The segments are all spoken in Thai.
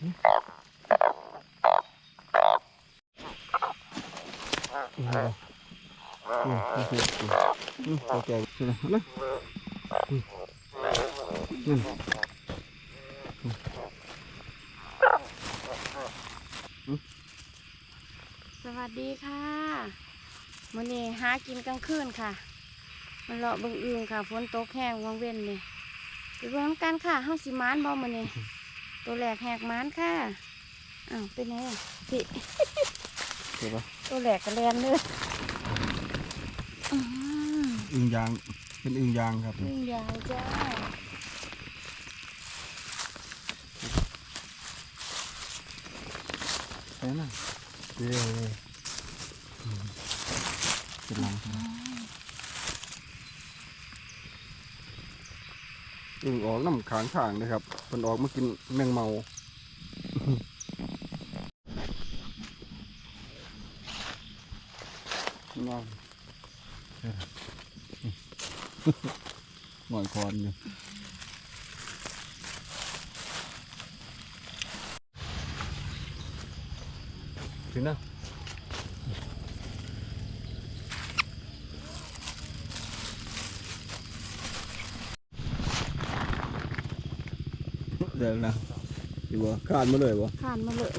อืมอืมอืมอืมอืมโอเคใช่ไหมนะอืมอืมสวัสดีค่ะมื้อนี้หากินกลางคืนค่ะ มันเลาะบิ่งอึงค่ะฝนตกแห้งวังเว้นนี่ไปเบิ่งกันค่ะเฮาสิมานบ่มื้อนี้ ตัวแรกแหกมานค่ะ อ้าว เป็นไงอะพี่เห็นปะตัวแรกก็แลนเลยอื้อหืออึ่งยาง เป็นอึ่งยางครับอึงยาวจ้าใช่ไหมเย้อืมเป็นหลังครับ อึ่งออกน้ำขางข้างนะครับมันออกมากินแมงเมาน้องหน่อยคอนอยู่ เดี๋ยวนะดีบ่คานมาเลยบ่ข้านมาเลย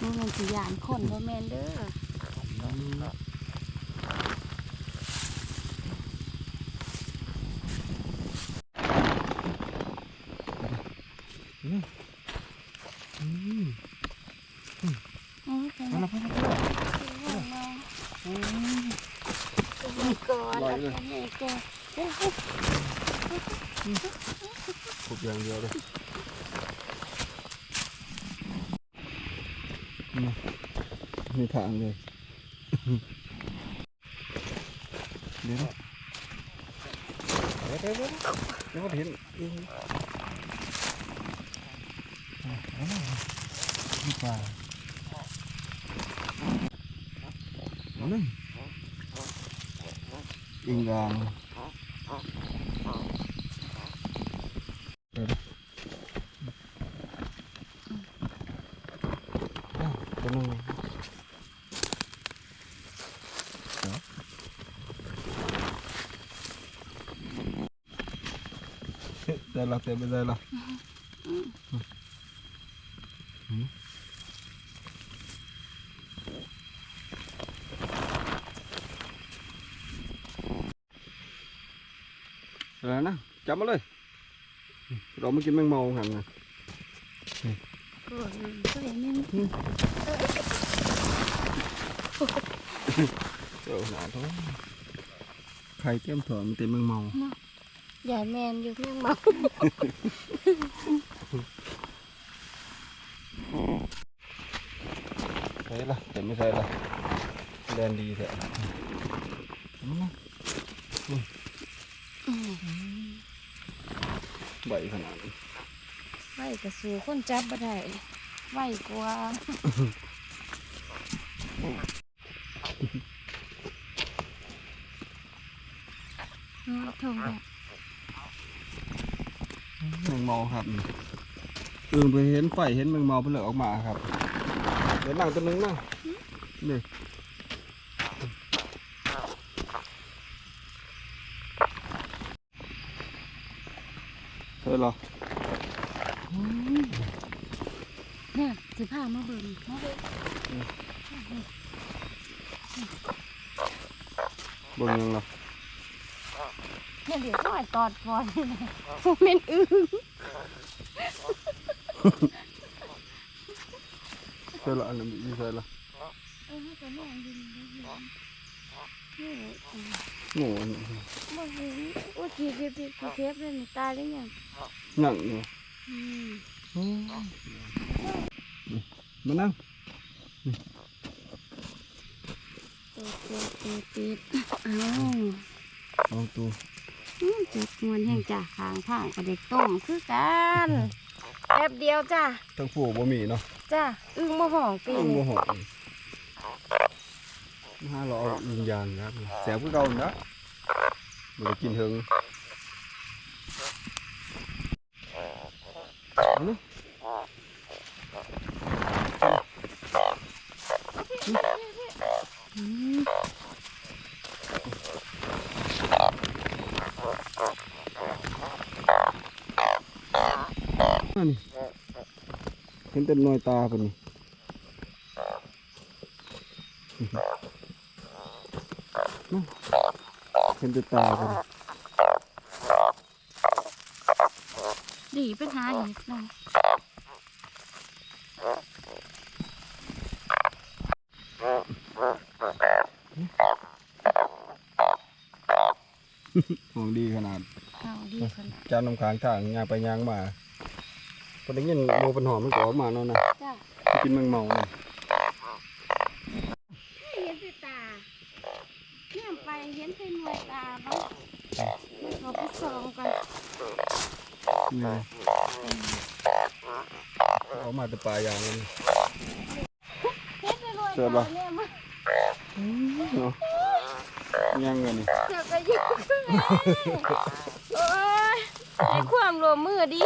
มันมันสิยานคนบ่แม่นเด้ออืมอือเป็นไงเอาละพ่อพ่ออืมก่อนลอยเลยแล้วก็ก่อนเอ้ยขุดอย่างเดียวเลย มีทางเลยเดี๋ยวนะเดี๋ยวเดี๋ยวเดี๋ยวเดี๋ยวเห็นอีกอะเอาหน่อยดีกว่าเอาหนึ่งอิงกลางเดี๋ยวนะอ้าวตัวหนึงเดี๋ยว ได้ละเต็มไปได้ละอะไรนะจับมาเลยเราไม่กินแมงเมาหันนะก่อนก็เลยแม่นเจ้าหนาท้องไข่เต็มถอนมันเต็มแมงเมา ใหญ่แมนอยู่เพียงเมาใช่ละแต่ไม่ใช่ละแดนดีแท้อืมใบขนาดนี้ไหวกระสูคนจับบ่ได้ไหวกว่าอืมถูกแล้ว แมงเมาครับอื่นไปเห็นไฟเห็นแมงเมาเพิ่นเลยออกมาครับ เดี๋ยวนั่งตัวหนึงนั่งนี่เฮ้ยเหรอเนี่ยสิพามาเบิ่งมาเบิ่งเบิ่งยังล่ะ เนี่ยเดี๋ยวก็ตอดฟอนนี่นะแม่นอึ้งเฮ้ยเหรออันนั้นมีใช่ละเออมันก็มองดินดินนี่อืมโง่อันนี้บ่เห็นโอ้ทีเทียบทีเทียบเลยนี่ตายแล้วยังนั่งอยู่อืมมานั่งติดติดติดติดเอ้า เอาตัวจุกมวนแห้งจ้ะทางผ้ากระเด็กต้มคือกันแอบเดียวจ้ะทั้งผู้บ่มีเนาะจ้ะอึ้งบ่ห่องปีอึ้งบ่ห่องมาเราเอาอึ้งยางครับแสบคือเก่านะมันกินเถิงอืม นนี้เห็นแต่หน่อยตาปะนี่อื้อเห็นแต่ตาปะนี่ดีเป็นหาเห็ดหน่อยของดีขนาดเอาดีขนาดจานน้ำค้างทางยางไปยางมา พอได้ยินโมเป็นหอมมันก็ออกมาเนาะนะจ้ากินแมงเมาเนี่ยเห็นแต่ตาเนี่ยไปเห็นแต่หน่วยตาบ้างมันเขาไปส่องกันนี่ออกมาแต่ปลายางมันเห็นแต่หน่วยเสิร์ฟตาปะเนี่ยมันเนาะยังไงนี่ เสือกก็อยุ่งโอ้ย ในความรวมมือดี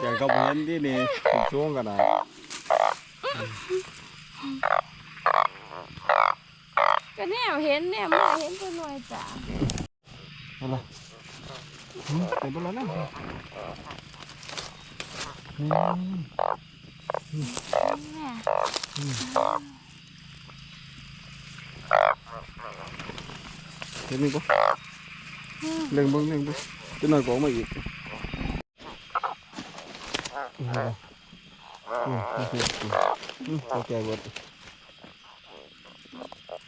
อย่างเขาบ่เห็นที่นี่ผมช่วงกันนะก็แนวเห็นแนวเมื่อเห็นแต่หน่วยตาเอาละหืมเต็มไปแล้วนะนี่แม่เห็นไหมปะอืม เล็งเบิ้งเล็งเบิ้งจะหน่อยก็ออกมาอีกอืมอืมอืมอืมอืมเข้าใจหมด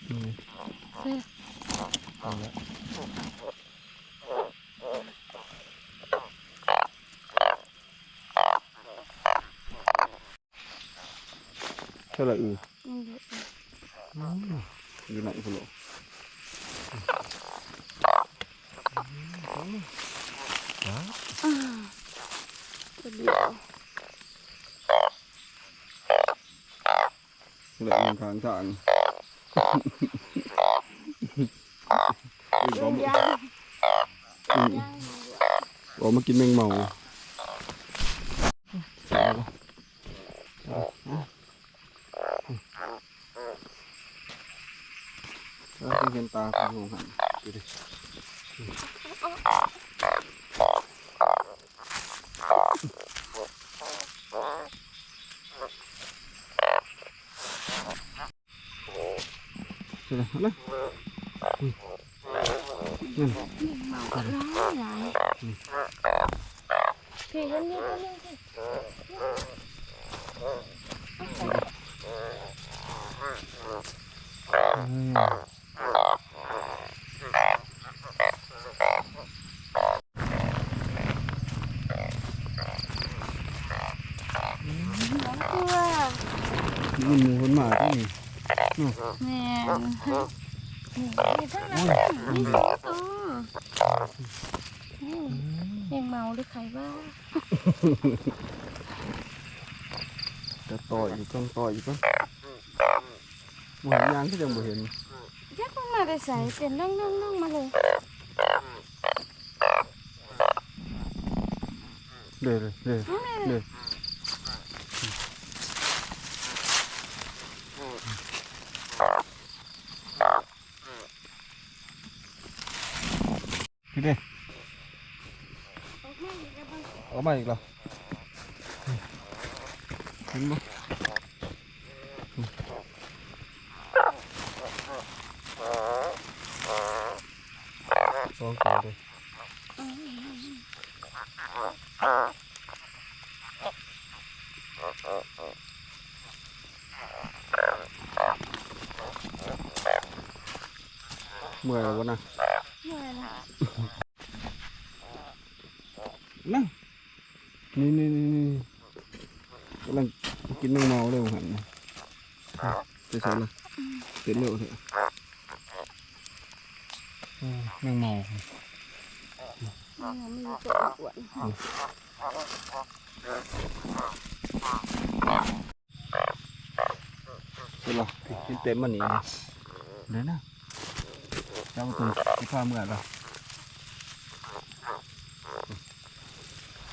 อืมเสือกเอาละเท่าไหร่อืออืมเดี๋ยวอยู่ไหนคุณลูก อ่า เดี๋ยวเหลือเงินทางทางอือเดี๋บยอวกย่างอืมย่างบอกมากินแมงเมาใส่แล้วแล้วที่เห็นตาคุณลูกหันดูดิ ใช่ไหมเอาเลยอืมนั่นเมาก็ร้ายหลายพี่ฉันนี่ก็เลยสิน้องเกลือ มันหมูมันหมาที่นี่ แม่ นนี่ทั้งนั้นนี่สองตัวนี่ยังเมาหรือใครว่าจะต่ออีกต้องต่ออีกต้องบ่เห็นยางก็ยังบ่เห็น ยักมันมาได้ใส่เป็นนั่งนั่งนั่งมาเลย เด้อเลยเด้อ นั่งเลย เด้อพี่เด้ ออกมาอีกแล้วบ้างออกมาอีกแล้วเห็ นบ่สองตัวเลยเมื่อยแล้ววะนะเหนื่อยละนั่งนี่นี่นี่นี่กำลังกินแมงเมาเลยผมหันนะจะใช่เลยเต็มเร็วเถอะอ่าแมงเมามันมีตัวอ้วนใช่หรอกินเต็มมันนี่นะเดี๋ยวนะเจ้าตัวที่พาเมื่อเรา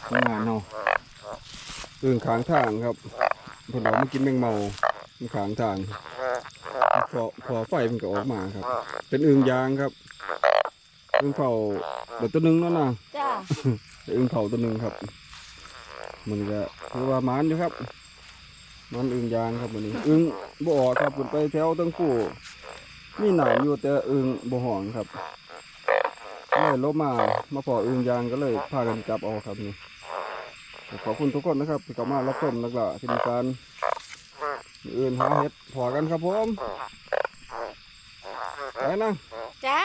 ทำงานเนาะตื่นขางทางครับพวกเรามากินแมงเมามันขางทางพอพอไฟมันก็ออกมาครับ เป็นอึ่งยางครับอึ่งเผาเดี๋ยวตัวหนึงแล้วนะจ้าเดี๋ยวอึ่งเผาตัวหนึงครับ มันก็คือว่ามันอยู่ครับ มันอึ่งยางครับมันนี้อึ่งบ่ออกครับขึ้นไปแถวตั้งกู้มีหนามอยู่แต่อึ่งบ่ห่องครับเลยลบมามาพออึ่งยางก็เลยพากันจับเอาครับนี่ ขอบคุณทุกคนนะครับที่เข้ามารับชมนักล่ะที่มีการมื้ออื่นหาเห็ดพอกันครับผมไปนะจ้า